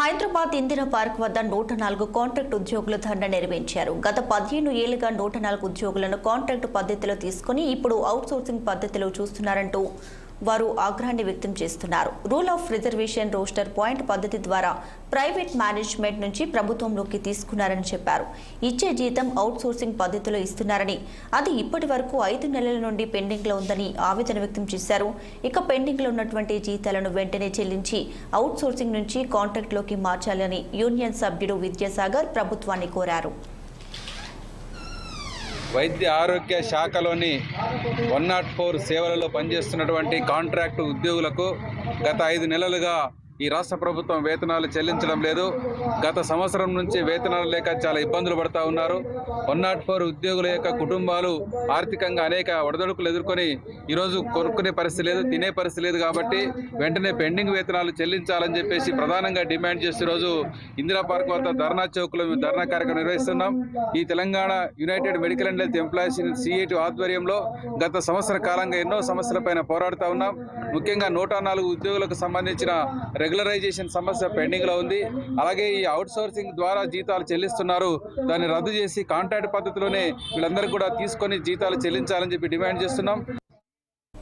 Hyderabad Indira park వద్ద నూట నాలుగు కాంట్రాక్ట్ ఉద్యోగులు దండ నిర్వహించారు. గత పదిహేను ఏళ్ళుగా నూట నాలుగు ఉద్యోగులను కాంట్రాక్ట్ పద్ధతిలో తీసుకుని ఇప్పుడు అవుట్సోర్సింగ్ పద్ధతిలో చూస్తున్నారంటూ వారు ఆగ్రహాన్ని వ్యక్తం చేస్తున్నారు. Rule of reservation roster point పద్ధతి ద్వారా ప్రైవేట్ మేనేజ్మెంట్ నుంచి ప్రభుత్వంలోకి తీసుకున్నారని చెప్పారు. ఇచ్చే జీతం అవుట్సోర్సింగ్ పద్ధతిలో ఇస్తున్నారని అది ఇప్పటి వరకు ఐదు నెలల నుండి పెండింగ్లో ఉందని ఆవేదన వ్యక్తం చేశారు. ఇక పెండింగ్లో ఉన్నటువంటి జీతాలను వెంటనే చెల్లించి అవుట్ సోర్సింగ్ నుంచి కాంట్రాక్ట్లోకి మార్చాలని యూనియన్ సభ్యుడు విద్యాసాగర్ ప్రభుత్వాన్ని కోరారు. వైద్య ఆరోగ్య శాఖలోని వన్ నాట్ ఫోర్ సేవలలో పనిచేస్తున్నటువంటి కాంట్రాక్టు ఉద్యోగులకు గత ఐదు నెలలుగా ఈ రాష్ట్ర ప్రభుత్వం వేతనాలు చెల్లించడం లేదు. గత సంవత్సరం నుంచి వేతనాలు లేక చాలా ఇబ్బందులు పడుతూ ఉన్నారు. వన్ నాట్ ఫోర్ ఉద్యోగుల యొక్క కుటుంబాలు ఆర్థికంగా అనేక వడదొడుకులు ఎదుర్కొని ఈరోజు కొనుక్కునే పరిస్థితి లేదు తినే పరిస్థితి లేదు కాబట్టి వెంటనే పెండింగ్ వేతనాలు చెల్లించాలని చెప్పేసి ప్రధానంగా డిమాండ్ చేసి ఈరోజు ఇందిరా పార్క్ వద్ద ధర్నా చౌక్లో మేము ధర్నా కార్యక్రమం నిర్వహిస్తున్నాం. ఈ Telangana united medical and health employees CIT ఆధ్వర్యంలో గత సంవత్సర కాలంగా ఎన్నో సమస్యలపైన పోరాడుతూ ఉన్నాం. ముఖ్యంగా నూట నాలుగు ఉద్యోగులకు సంబంధించిన రెగ్యులరైజేషన్ సమస్య పెండింగ్లో ఉంది. అలాగే ఈ అవుట్ సోర్సింగ్ ద్వారా జీతాలు చెల్లిస్తున్నారు. దాన్ని రద్దు చేసి కాంట్రాక్ట్ పద్ధతిలోనే వీళ్ళందరూ కూడా తీసుకొని జీతాలు చెల్లించాలని చెప్పి డిమాండ్ చేస్తున్నాం.